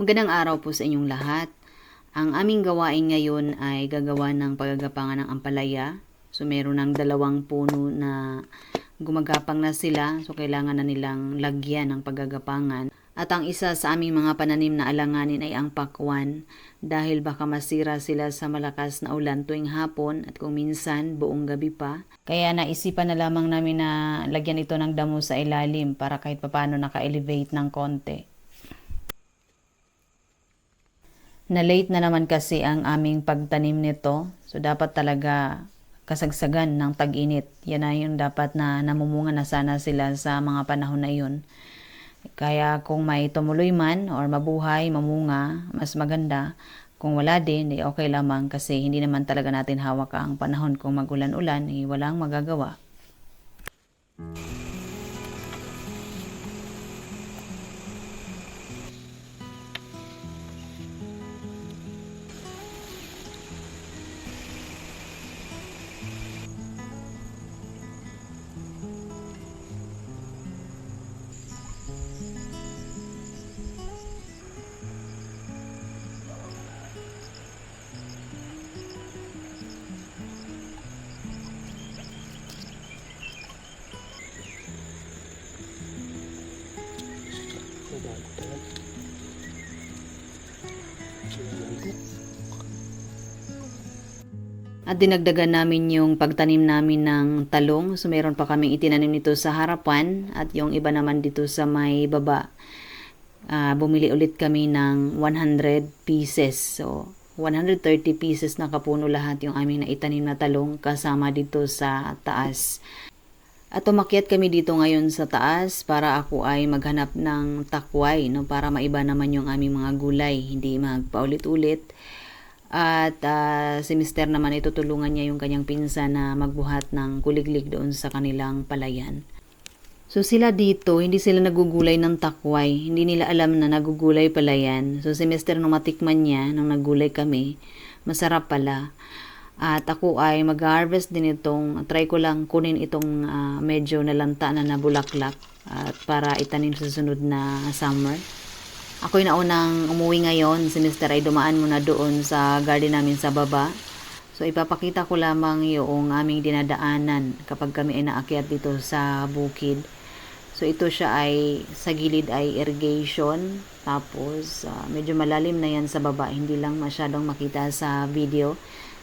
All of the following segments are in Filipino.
Magandang araw po sa inyong lahat. Ang aming gawain ngayon ay gagawa ng paggagapangan ng ampalaya. So meron ng dalawang puno na gumagapang na sila. So kailangan na nilang lagyan ng paggagapangan. At ang isa sa aming mga pananim na alanganin ay ang pakwan dahil baka masira sila sa malakas na ulan tuwing hapon at kung minsan buong gabi pa. Kaya naisipan na lamang namin na lagyan ito ng damo sa ilalim para kahit papano naka-elevate ng konti. Na late na naman kasi ang aming pagtanim nito. So, dapat talaga kasagsagan ng tag-init. Yan na yung dapat na namumunga na sana sila sa mga panahon na yun. Kaya kung may tumuloy man or mabuhay, mamunga, mas maganda. Kung wala din, eh okay lamang kasi hindi naman talaga natin hawak ang panahon kung magulan-ulan, eh walang magagawa. At dinagdagan namin yung pagtanim namin ng talong. So meron pa kaming itinanim nito sa harapan at yung iba naman dito sa may baba. Ah, bumili ulit kami ng 100 pieces. So 130 pieces na kapuno lahat yung aming naitanim na talong kasama dito sa taas. At umakyat kami dito ngayon sa taas para ako ay maghanap ng takway no para maiba naman yung aming mga gulay, hindi magpaulit-ulit. At ah, si Mister naman ay tutulungan niya yung kanyang pinsan na magbuhat ng kuliglig doon sa kanilang palayan. So sila dito, hindi sila nagugulay ng takway. Hindi nila alam na nagugulay pala yan. So si Mister nung matikman niya, nung naggulay kami, masarap pala. At ako ay mag-harvest din itong, try ko lang kunin itong ah, medyo nalanta na nabulaklak at para itanim sa sunod na summer. Ako'y naunang umuwi ngayon. Si Mr. ay dumaan muna doon sa garden namin sa baba. So ipapakita ko lamang yung aming dinadaanan kapag kami ay naakyat dito sa bukid. So ito siya ay sa gilid ay irrigation. Tapos ah, medyo malalim na yan sa baba. Hindi lang masyadong makita sa video.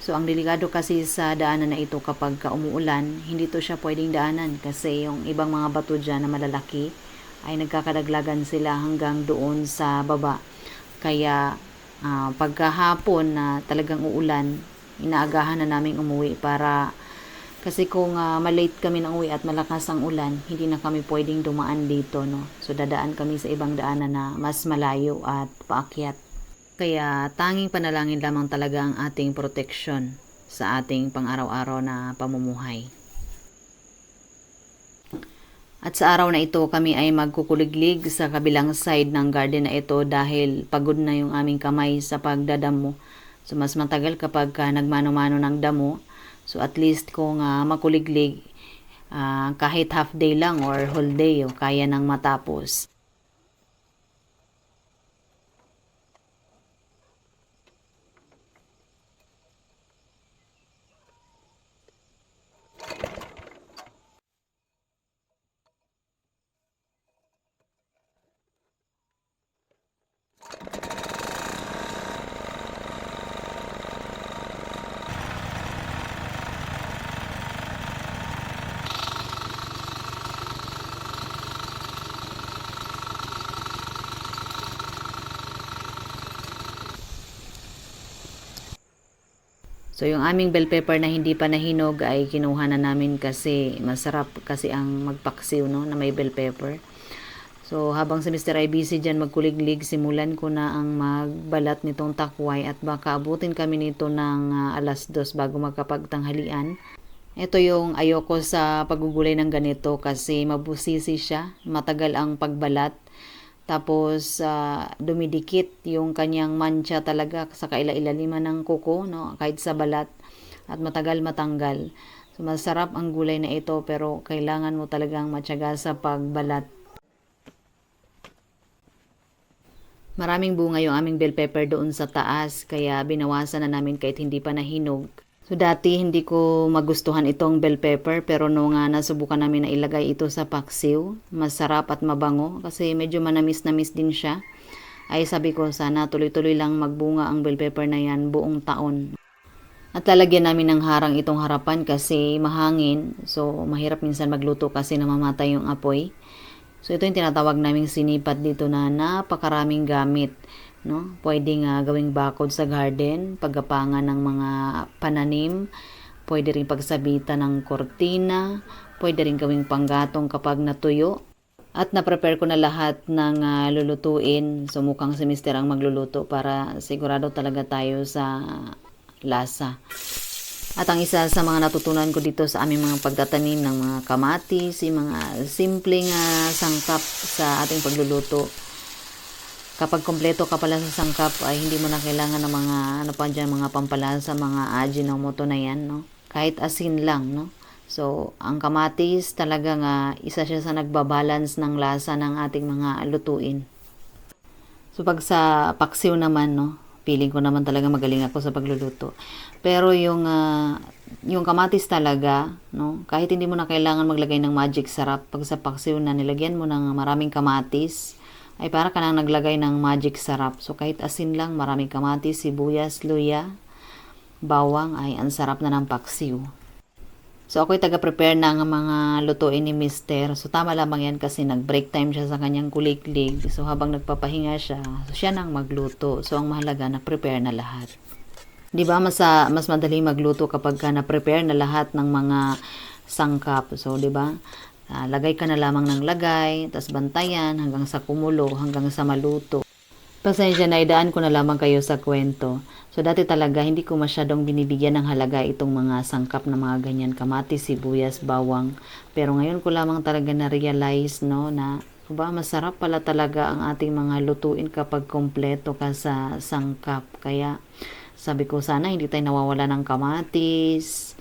So ang delikado kasi sa daanan na ito kapag ka umuulan, hindi to siya pwedeng daanan kasi yung ibang mga bato dyan na malalaki ay nagkakadaglagan sila hanggang doon sa baba. Kaya ah, pagkahapon na talagang uulan, inaagahan na naming umuwi para kasi kung ah, malate kami ng uwi at malakas ang ulan, hindi na kami pwedeng dumaan dito, no? So dadaan kami sa ibang daanan na mas malayo at paakyat. Kaya tanging panalangin lamang talaga ang ating proteksyon sa ating pang-araw-araw na pamumuhay. At sa araw na ito kami ay magkukuliglig sa kabilang side ng garden na ito dahil pagod na yung aming kamay sa pagdadamo. So mas matagal kapag ka nagmano-mano ng damo. So at least kung ah, makuliglig ah, kahit half day lang or whole day o kaya nang matapos. So yung aming bell pepper na hindi pa nahinog ay kinuha na namin kasi masarap kasi ang magpaksiw no na may bell pepper. So habang si Mr. busy dyan magkuliglig, simulan ko na ang magbalat nitong takway at baka abutin kami nito ng ah, alas dos bago magkapagtanghalian. Ito yung ayoko sa pagugulay ng ganito kasi mabusisi siya, matagal ang pagbalat. Tapos ah, dumidikit yung kanyang mancha talaga sa kaila-ilaliman ng kuko, no? kahit sa balat at matagal matanggal. So masarap ang gulay na ito pero kailangan mo talagang matyaga sa pagbalat. Maraming bunga yung aming bell pepper doon sa taas, kaya binawasan na namin kahit hindi pa nahinog. So dati hindi ko magustuhan itong bell pepper pero nung nga nasubukan namin na ilagay ito sa paksiw, masarap at mabango kasi medyo manamis-namis din siya. Ay sabi ko sana tuloy-tuloy lang magbunga ang bell pepper na yan buong taon. At lalagyan namin ng harang itong harapan kasi mahangin. So mahirap minsan magluto kasi namamatay yung apoy. So ito yung tinatawag naming sinipat dito na napakaraming gamit. No? Pwedeng uh, gawing bakod sa garden, paggapangan ng mga pananim, pwede rin pagsabitan ng kortina, pwede rin gawing panggatong kapag natuyo. At na-prepare ko na lahat ng uh, lulutuin. So mukhang si Mister ang magluluto para sigurado talaga tayo sa lasa. At ang isa sa mga natutunan ko dito sa aming mga pagtatanim ng mga kamatis, yung mga simpleng uh, sangkap sa ating pagluluto. Kapag kompleto ka pala sa sangkap ay hindi mo na kailangan ng mga ano pa dyan, mga pampalasa, mga ajinomoto na yan, no? Kahit asin lang, no? So, ang kamatis talaga nga isa siya sa nagbabalance ng lasa ng ating mga lutuin. So, pag sa paksiw naman, no? Feeling ko naman talaga magaling ako sa pagluluto. Pero yung uh, yung kamatis talaga, no? Kahit hindi mo na kailangan maglagay ng magic sarap, pag sa paksiw na nilagyan mo ng maraming kamatis, ay para ka nang naglagay ng magic sarap. So kahit asin lang, maraming kamatis, sibuyas, luya, bawang ay ang sarap na ng paksiw. So ako'y taga-prepare ng mga lutuin ni Mister. So tama lamang yan kasi nag-break time siya sa kanyang kuliklig. So habang nagpapahinga siya, so siya nang magluto. So ang mahalaga na prepare na lahat. 'Di ba mas mas madali magluto kapag ka na-prepare na lahat ng mga sangkap. So 'di ba? Uh, lagay ka na lamang ng lagay, tas bantayan hanggang sa kumulo, hanggang sa maluto. Pasensya na idaan ko na lamang kayo sa kwento. So dati talaga hindi ko masyadong binibigyan ng halaga itong mga sangkap na mga ganyan, kamatis, sibuyas, bawang. Pero ngayon ko lamang talaga na-realize no, na ba masarap pala talaga ang ating mga lutuin kapag kompleto ka sa sangkap. Kaya sabi ko sana hindi tayo nawawala ng kamatis,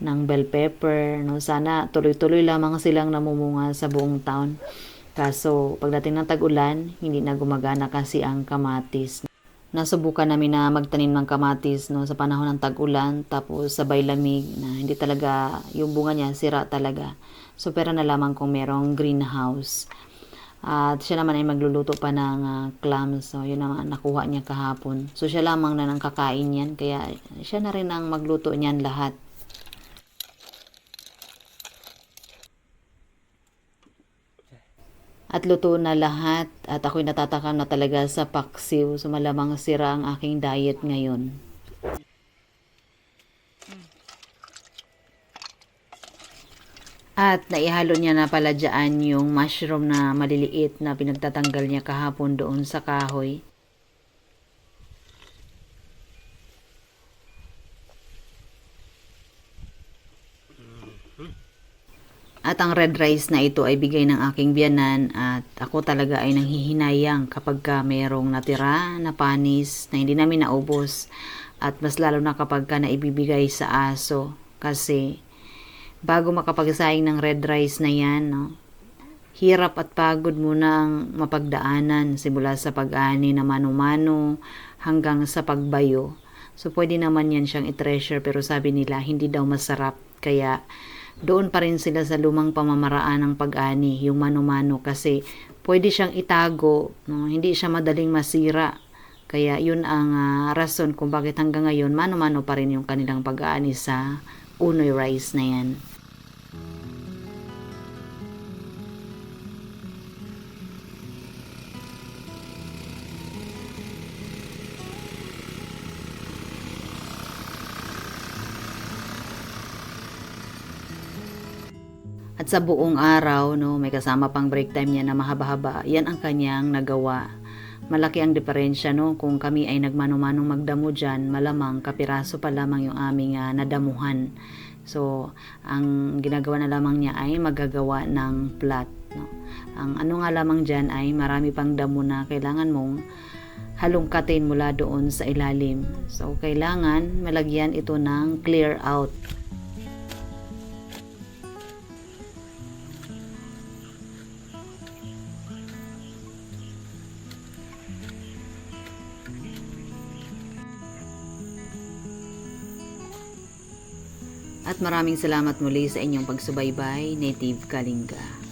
ng bell pepper. No? Sana tuloy-tuloy lamang silang namumunga sa buong taon. Kaso pagdating ng tag-ulan, hindi na gumagana kasi ang kamatis. Nasubukan namin na magtanim ng kamatis no, sa panahon ng tag-ulan tapos sabay lamig na hindi talaga yung bunga niya sira talaga. So pero nalaman kong merong greenhouse. At siya naman ay magluluto pa ng uh, clams. So, yun naman nakuha niya kahapon. So, siya lamang na nang kakain yan. Kaya, siya na rin ang magluto niyan lahat. At luto na lahat at ako'y natataka na talaga sa paksiw. So malamang sira ang aking diet ngayon. At naihalo niya na pala dyan yung mushroom na maliliit na pinagtatanggal niya kahapon doon sa kahoy. At ang red rice na ito ay bigay ng aking biyanan at ako talaga ay nanghihinayang kapag ka mayroong natira na panis na hindi namin naubos. At mas lalo na kapag ka naibibigay sa aso. Kasi bago makapagsaing ng red rice na yan, no, hirap at pagod mo nang mapagdaanan simula sa pag-ani na mano-mano hanggang sa pagbayo. So pwede naman yan siyang i-treasure pero sabi nila hindi daw masarap. Kaya doon pa rin sila sa lumang pamamaraan ng pag-ani, yung mano-mano kasi pwede siyang itago, no? hindi siya madaling masira. Kaya yun ang uh, rason kung bakit hanggang ngayon mano-mano pa rin yung kanilang pag-aani sa unoy rice na yan. At sa buong araw, no, may kasama pang break time niya na mahaba-haba. Yan ang kanyang nagawa. Malaki ang diferensya no kung kami ay nagmano-manong magdamo diyan, malamang kapiraso pa lamang yung aming uh, nadamuhan. So, ang ginagawa na lamang niya ay magagawa ng plat. No? Ang ano nga lamang diyan ay marami pang damo na kailangan mong halongkatin mula doon sa ilalim. So, kailangan malagyan ito ng clear out. At maraming salamat muli sa inyong pagsubaybay, Native Kalinga.